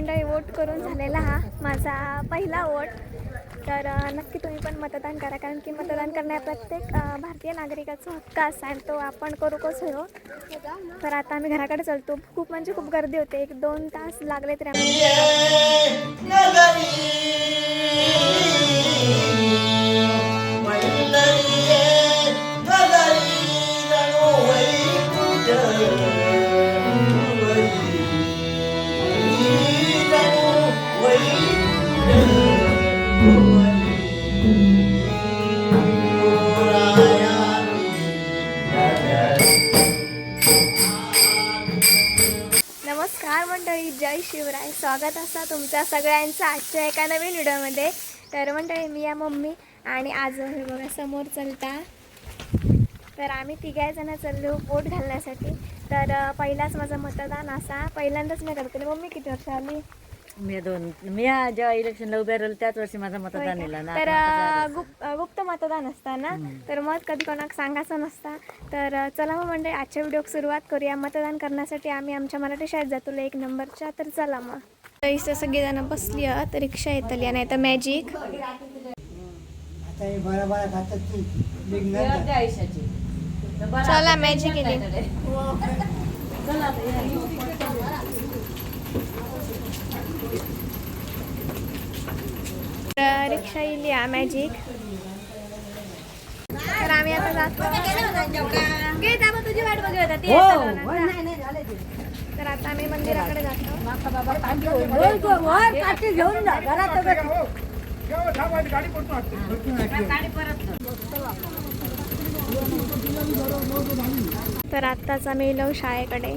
मंडळी वोट करून झालेला हा माझा पहिला वोट. तर नक्की तुम्ही पण मतदान करा कारण की मतदान करण्या प्रत्येक भारतीय नागरिकाचा हक्क असा आणि तो आपण करू कसं हो तर आता आम्ही घराकडे चालतो. खूप म्हणजे खूप गर्दी होते. एक दोन तास लागले तरी आम्ही स्वागत असा तुमच्या सगळ्यांचं आजच्या एका नवीन व्हिडिओमध्ये. तर मंडळी मी या मम्मी आणि आज हे बघा समोर चलता. तर आम्ही तिघाही जण चाललो वोट घालण्यासाठी. तर पहिलाच माझं मतदान असा. पहिल्यांदाच मी करते. मम्मी किती वर्ष आली मी दोन मी जेव्हा इलेक्शनला उभ्या राहिलो त्याच वर्षी माझा मतदान? दिला ना. तर आता अ, गुप- अ, गुप्त मतदान असतं ना? तर मग कधी कोणाक सांगायचं नसता. तर चला मग म्हणजे आजच्या व्हिडिओ सुरुवात करूया. मतदान करण्यासाठी आम्ही आमच्या मराठी शाळेत जातो एक नंबरच्या. तर चला मग. इथं सगळेजण बसली आहेत रिक्षा येतली नाही तर मॅजिक हे चला मॅजिक येते रिक्षा येईल या मॅजिक तर आम्ही आता जातो तुझी वाट बघत. तर आता आम्ही मंदिराकडे जातो. घेऊन जा घरात गाडी परत तर आत्ताच आम्ही येलो शाळेकडे.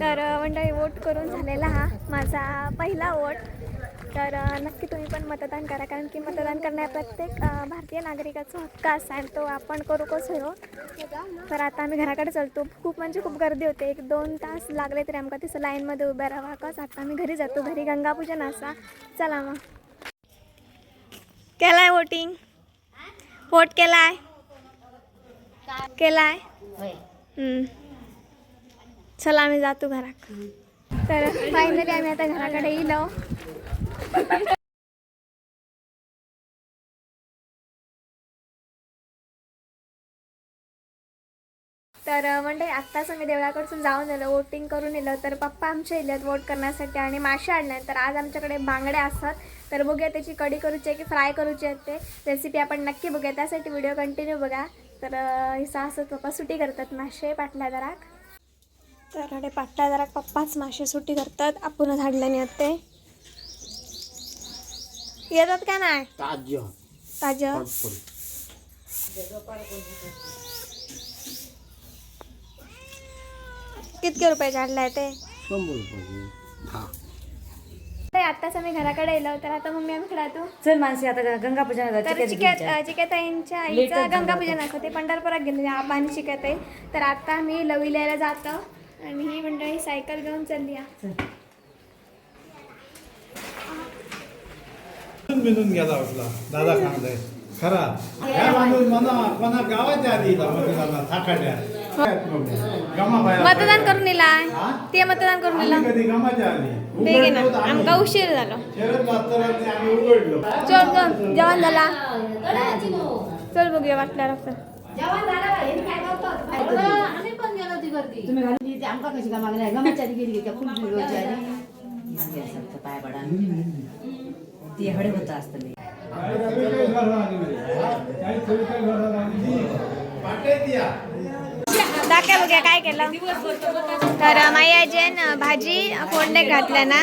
तर मंडळी वोट करून झालेला हा. माझा पहिला वोट. तर नक्की तुम्ही पण मतदान करा कारण की मतदान करण्या प्रत्येक भारतीय नागरिकाचा हक्क असा आणि तो आपण करू कसं हो? तर आता आम्ही घराकडे चालतो. खूप म्हणजे खूप गर्दी होते. एक दोन तास लागले तरी आमका तिथं लाईनमध्ये उभ्या राहा कस आता आम्ही घरी जातो. घरी गंगापूजन असा. चला मग. केलाय वोटिंग वोट केलाय? केलाय. चला आम्ही जातो घरात. तर फायनली आम्ही आता घराकडे येलो. तर म्हणजे आत्ताच आम्ही देवळाकडसून जाऊन आलो वोटिंग करून येलो तर पप्पा आमच्या इल्यात वोट करण्यासाठी आणि मासे आणले. तर आज आमच्याकडे बांगड्या असतात. तर बघूया त्याची कडी करूची आहे की फ्राय करूची आहे ते. रेसिपी आपण नक्की बघूया. त्यासाठी व्हिडिओ कंटिन्यू बघा. तर हिसा असं पप्पा सुटी करतात मासे पाटल्या दराक तर अडे पाटल्या दराक पप्पाच मासे सुटी करतात आपण झाडल्याने ते. येतात का नाही? ताज्य. ताजं कितके रुपये झाडलाय ते? हा. ते आत्ताच आम्ही घराकडे येलो तर आता मम्मी आम्ही खेळतो चल माणसे आता गंगा पूजन तर चिक्यात चिक्याताईंच्या आईचं गंगापूजन असतं ते पंढरपुरात गेलेले आबा आणि चिक्याताई तर आता आम्ही लविल्याला जातो. आणि ही मंडळी सायकल घेऊन चालली. मिळून गेला आपला. दादा सांगताय. खरा. या माणूस म्हणा कोणा गावाच्या आधी मतदानाला बाया मतदान करून येलाय ते मतदान करून येलं कधी गमाच्या आधी. आमका उशीर झालो. शरद मास्तरांनी आम्ही उघडलो. चल चल. जेवण झाला. चल बघूया वाटल्या रक्त तुम्ही घालून आमका कशी का मागल्या गमाच्या आधी गेली त्या खूप दिवसाच्या आधी. पाय पडा ती हडे होत असतं बघूया काय केलं. तर माई आजीन भाजी फोडणे घातल्या ना.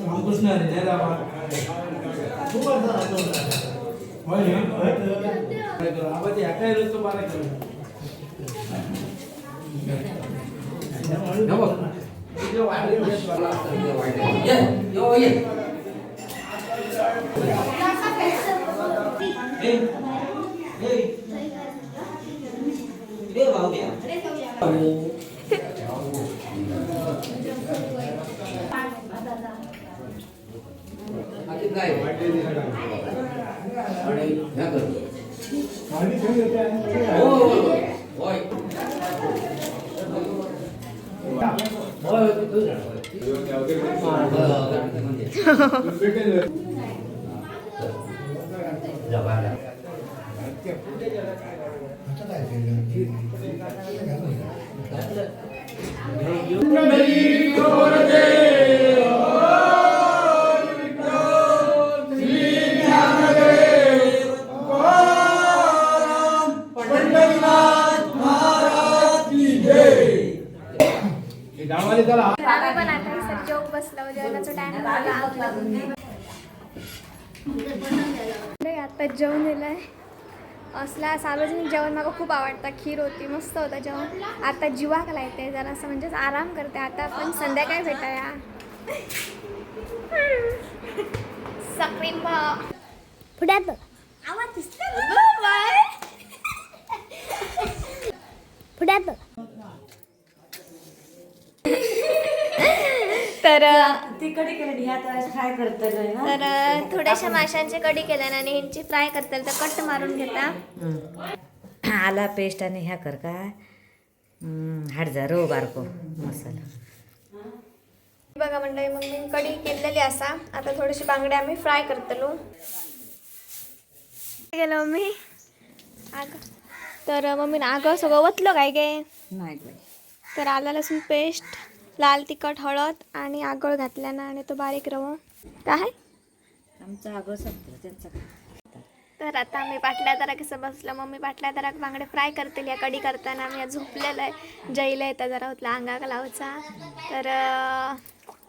ராமகிருஷ்ணன் நேராவா சூப்பர் சார் அது ஓய் ராமதி அக்கா இருந்து பாருங்க Hey, hey, hey, hey, hey, hey, hey, hey, तयारी चालू हा हम्म. गावाला चला आम्ही पण आता सर जेवून बसलो जेवणाचा टाइम झाला. नाही, जेवण दिलंय असला सार्वजनिक जेवण मला खूप आवडतं. खीर होती मस्त होतं जेवण. आता जीवाकला येते जरा असं म्हणजेच आराम करते. आता आपण संध्याकाळी भेटाया. सक्रीम पुढ्यात आवाज पुढ्यात तर ती कडी केली फ्राय करतलोय ना. तर थोड्याशा माशांची कढी केल्या आणि ह्यांची फ्राय करतील तर कट मारून घेता. आला पेस्ट आणि ह्या कर का हाडजा रो बारको मसाला. बघा मंडळी मग मी कढी केलेली असा. आता थोडीशी बांगडे आम्ही फ्राय करतलो. गेलो मी. आग. तर मम्मीनं आगं सगळं वतलं काय बाई. तर आला लसूण पेस्ट लाल तिखट हळद आणि आगळ घातल्यानं आणि तो बारीक रवा. काय? आमचं अगं संपलं त्यांचं. तर आता आम्ही पाटल्या तर कसं बसलं मम्मी पाटल्या तर बांगडे फ्राय करतील या कढी करताना आम्ही झोपलेलं आहे. जैला येतं जरा होतला अंगाक लावचा. तर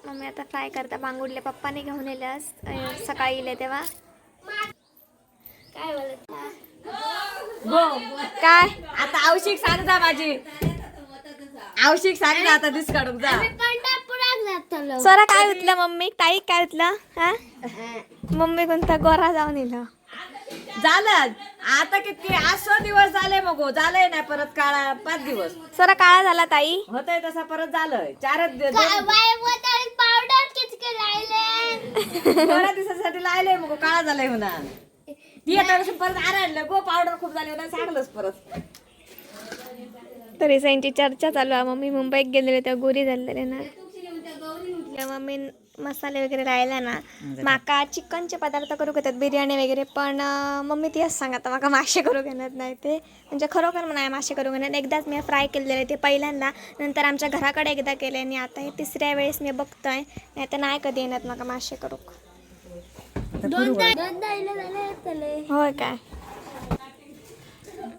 मम्मी आता फ्राय करता बांगुडले पप्पाने घेऊन येले आज अं, सकाळी येले तेव्हा. काय बोलत काय? आता आवशिक सांग जा माझी. आवशिक सांग जा आता दिस काढून जा. सरा काय उतलं मम्मी? ताई काय उतलं हा? मम्मी कोणता गोरा जाऊन येलं झालं. आता किती? आज सो दिवस झाले मग झालंय नाही परत काळा पाच दिवस. सरा काळा झाला ताई. होतंय तसा परत झालंय. चारच दिवस दोन दिवसासाठी लायलंय मग काळा झालाय म्हणा. ती आता परत आराडलं. गो पावडर खूप झाली म्हणा सांगलंच परत. तरी त्यांची चर्चा चालू आहे. मम्मी मुंबईत गेलेले तेव्हा गोरी झालेले ना. तेव्हा मम्मी मसाले वगैरे राहिला ना. माका चिकनचे पदार्थ करू घेतात बिर्याणी वगैरे. पण मम्मी तीच सांगा आता माका मासे करू घेणार नाही ते. म्हणजे खरोखर नाही मासे करू घेणार. एकदाच मी फ्राय केलेले ते पहिल्यांदा. नंतर आमच्या घराकडे एकदा केले आणि आता हे तिसऱ्या वेळेस मी बघतोय. नाही तर नाही कधी येणार माका मासे करू. होय काय?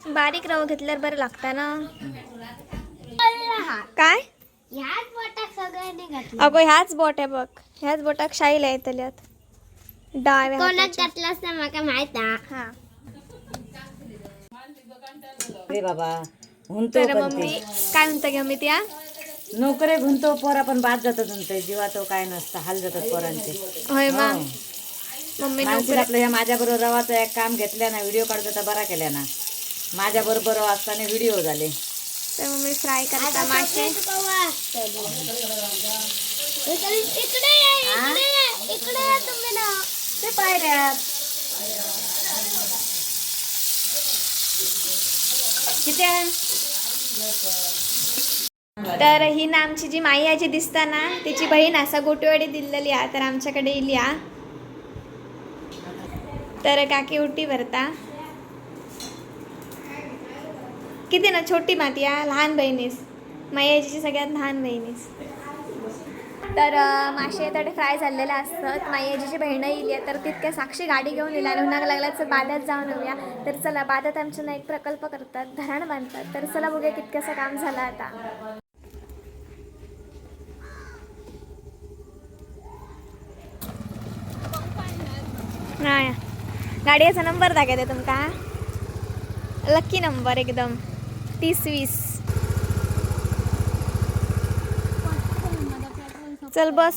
बारीक रवा घेतल्यावर बरं लागतं ना. काय? अगो ह्याच बोट आहे बघ. ह्याच बोटाक शाईला येतल्यात डाव्या हाताच्या. हा. रे बाबा हुंतो तर मम्मी काय म्हणता घ्या मी त्या? नोकरे घुंतो पोरा पण बाद जातात म्हणतोय जीवा तो काय नसतं हाल जातात पोरांचे. होय मा. मम्मी माणसाला आपलं ह्या माझ्या बरोबर रवाचं एक काम घेतल्या ना व्हिडिओ काढत होता बरा केल्या ना माझ्या बरोबर असताना व्हिडिओ झाले. तर मम्मी फ्राय करता मासे ते पायऱ्यात किती आहे? तर ही ना आमची जी माई आजी दिसता ना तिची बहीण असा गोटेवाडी दिलेली आहे तर आमच्याकडे या तर काकी उटी भरता. किती ना छोटी माती आहे लहान बहिणीस. मायाजीची सगळ्यात लहान बहिणीस. तर मासे तर फ्राय झालेलं असतं मायाजीची बहिणं येईली तर तितक्या साक्षी गाडी घेऊन येला उन्हाग तर बाद्यात जाऊन येऊया. तर चला बाद्यात आमच्या ना एक प्रकल्प करतात धरण बांधतात. तर चला बघूया कितकंसं काम झालं आता. गाडीचा नंबर दाखवते तुमका लक्की नंबर एकदम. तीस वीस चल बस.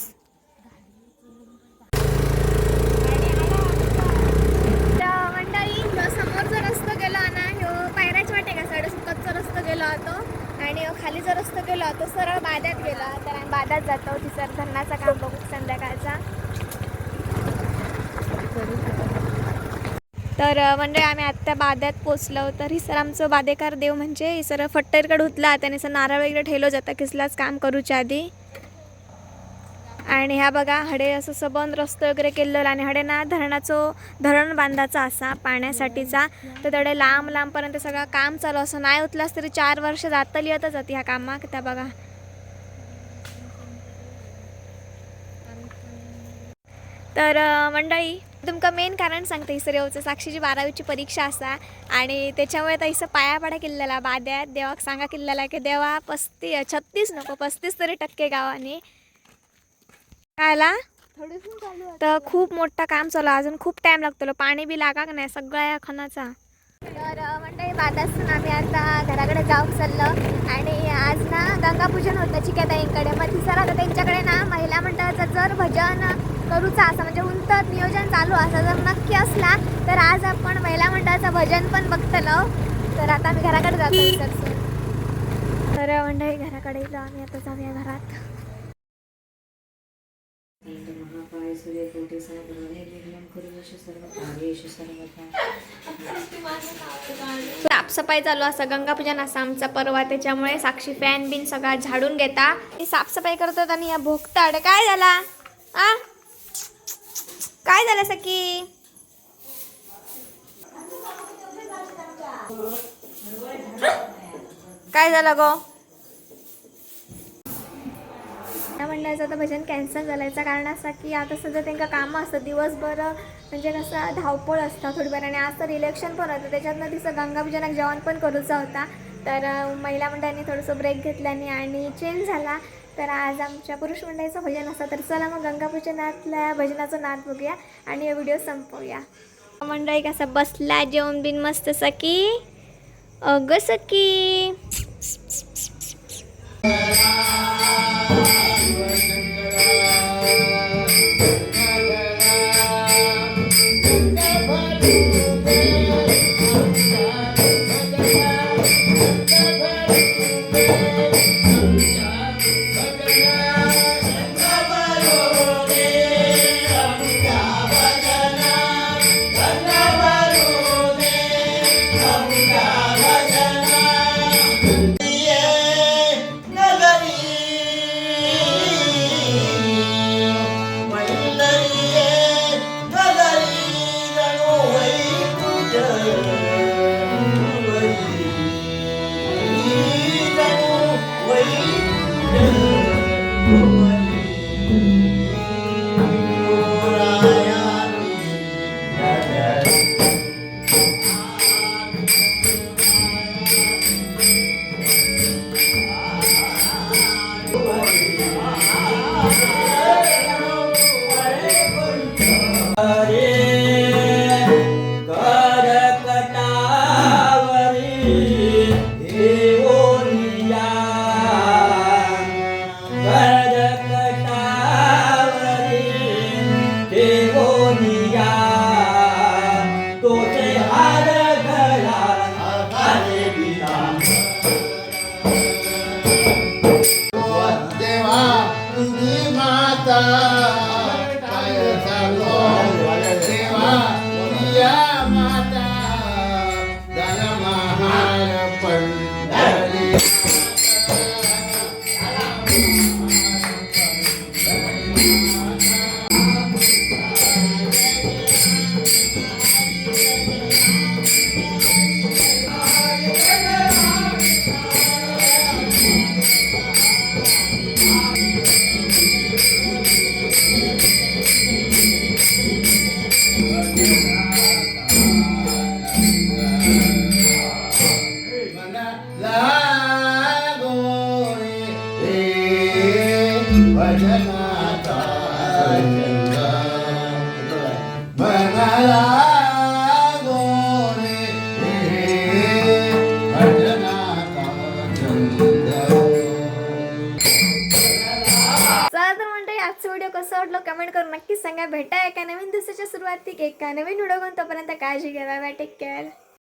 तर मंडळी ह्यो समोरचा रस्ता गेला ना ह्यो पायऱ्याच्या वाटे का साडे कच्चा रस्ता गेला होतो. आणि ह्यो खाली जो रस्तो गेलो तो सरळ बाद्यात गेला. तर आम्ही बाद्यात जातो तिसर धरणाचा काम बघू संध्याकाळचा. तर म्हणजे आम्ही आत्ता बाद्यात पोचलो. तर सर आमचं बादेकार देव म्हणजे ही सर फट्टेरकडे उतला त्याने सर नारळ वगैरे ठेलो जाता किसलाच काम करूच्या आधी. आणि ह्या बघा हडे असं सबंद रस्तो वगैरे केलेलं आणि हडे ना धरणाचो धरण बांधाचा असा पाण्यासाठीचा. तर तेवढे लांब लांबपर्यंत सगळं काम चालू. असं नाही उतलास तरी चार वर्ष जातली येतच जाते ह्या कामाक. त्या बघा. तर मंडळी तुमका मेन कारण सांगते हिसर येऊचं साक्षीची बारावीची परीक्षा असा आणि त्याच्यामुळे तर हिसं पाया पाडा किल्ल्याला बाद्यात देवाक सांगा किल्ल्याला की देवा पस्ती छत्तीस नको पस्तीस तरी टक्के गावांनी. कायला तर खूप मोठा काम चालू अजून खूप टाइम लागतो पाणी बी लागा नाही सगळ्या या खणाचा. तर अ, मंडळी बादासून आम्ही आता घराकडे जाऊ चाललो आणि आज ना गंगापूजन होतं चिक्याताईंकडे. मग तिसरा आता त्यांच्याकडे ना महिला मंडळाचं जर भजन करूचा असं म्हणजे उंच नियोजन चालू असं जर नक्की असला तर आज आपण महिला मंडळाचं भजन पण बघतलो हो. तर आता आम्ही घराकडे जातो तर मंडळी म्हणजे घराकडे गेलो आम्ही आता जाऊया घरात. साफसफाई चालू असं गंगापूजन असा आमचा परवा त्याच्यामुळे साक्षी फॅन बिन सगळा झाडून घेता. साफसफाई करतात आणि या भोगताड काय झाला? आ? काय झालं सखी? काय झालं गो? त्या मंडळाचं आता भजन कॅन्सल झाल्याचं कारण असं की आता सध्या त्यांना कामं असतं. दिवसभर म्हणजे कसं धावपळ असतं थोडीफार आणि आज तर इलेक्शन पण होतं. त्याच्यातनं तिचं गंगापूजनाक जेवण पण करूचा होता. तर महिला मंडळांनी थोडंसं ब्रेक घेतल्याने आणि चेंज झाला. तर आज आमच्या पुरुष मंडळीचं भजन असतं. तर चला मग गंगापूजनातल्या भजनाचं नाद बघूया आणि व्हिडिओ संपवूया. मंडळी कसं बसला जेवण बिन मस्त सकी अगं सकी सांगा भेटा एका नवीन दिवसाच्या सुरुवाती एका नवीन व्हिडिओ घेऊन तोपर्यंत काळजी घ्या टेक केअर